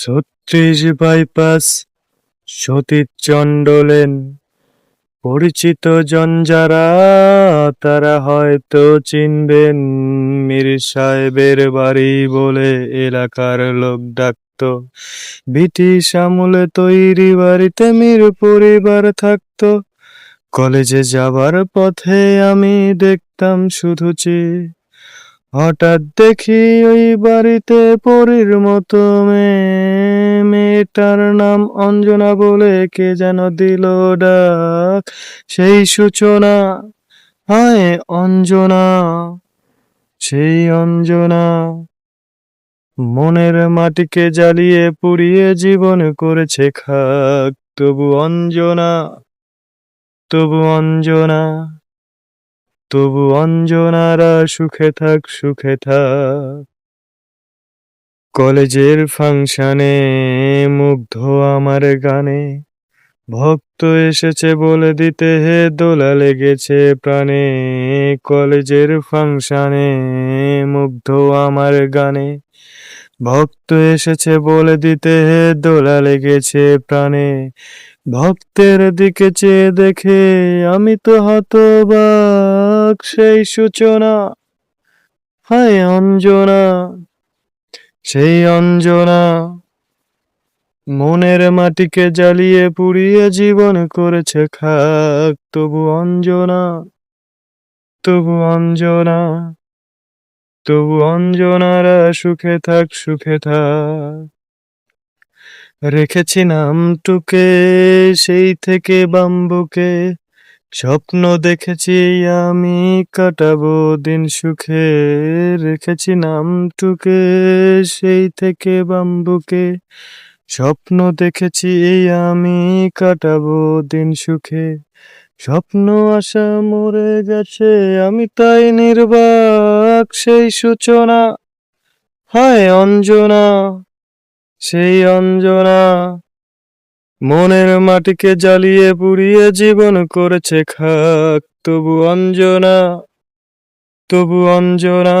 ছত্রিশ বাইপাস সতীশ চন্ডলেন পরিচিত জন যারা, তারা হয়তো চিনবেন মীর সাহেবের বাড়ি বলে এলাকার লোক ডাকতো। ব্রিটিশ আমলে তৈরি বাড়িতে মীর পরিবার থাকতো। কলেজে যাবার পথে আমি দেখতাম শুধু চেয়ে হঠাৎ দেখি ওই বাড়িতে পরীর মতো মেয়ে। মেয়েটার নাম অঞ্জনা বলে কে যেন দিল ডাক? সেই সূচনা, হায় অঞ্জনা, সেই অঞ্জনা। মনের মাটিকে জ্বালিয়ে পুড়িয়ে জীবন করেছে খাক। তবু অঞ্জনা তবু অঞ্জনা, তবু অঞ্জনারা সুখে থাক সুখে থাক। কলেজের ফাংশনে মুগ্ধ আমার গানে। ভক্ত এসেছে বলে দিতে হে দোলা লেগেছে প্রাণে। কলেজের ফাংশনে মুগ্ধ আমার গানে। ভক্ত এসেছে বলে দিতে হে দোলা লেগেছে প্রাণে। ভক্তের দিকে চেয়ে দেখে আমি তো হতবাক, সেই সূচনা। হায় অঞ্জনা সেই অঞ্জনা মনের মাটিকে জ্বালিয়ে পুড়িয়ে জীবন করেছে খাক। তবু অঞ্জনা তবু অঞ্জনা, তবু অঞ্জনারা সুখে থাক সুখে থাক। রেখেছি নামটুকে, সেই থেকে বাম্বুকে স্বপ্ন দেখেছি আমি কাটাবো দিন সুখে, রেখেছি নামটুকে, সেই থেকে বাম্বুকে। স্বপ্ন দেখেছি আমি কাটাবো দিন সুখে, স্বপ্ন আশা মরে গেছে, আমি তাই নির্বাক, সেই সূচনা, হায় অঞ্জনা, সেই অঞ্জনা। মনের মাটিকে জ্বালিয়ে পুড়িয়ে জীবন করেছে খাক। তবু অঞ্জনা তবু অঞ্জনা,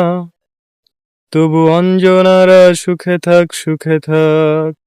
তবু অঞ্জনারা সুখে থাক সুখে থাক।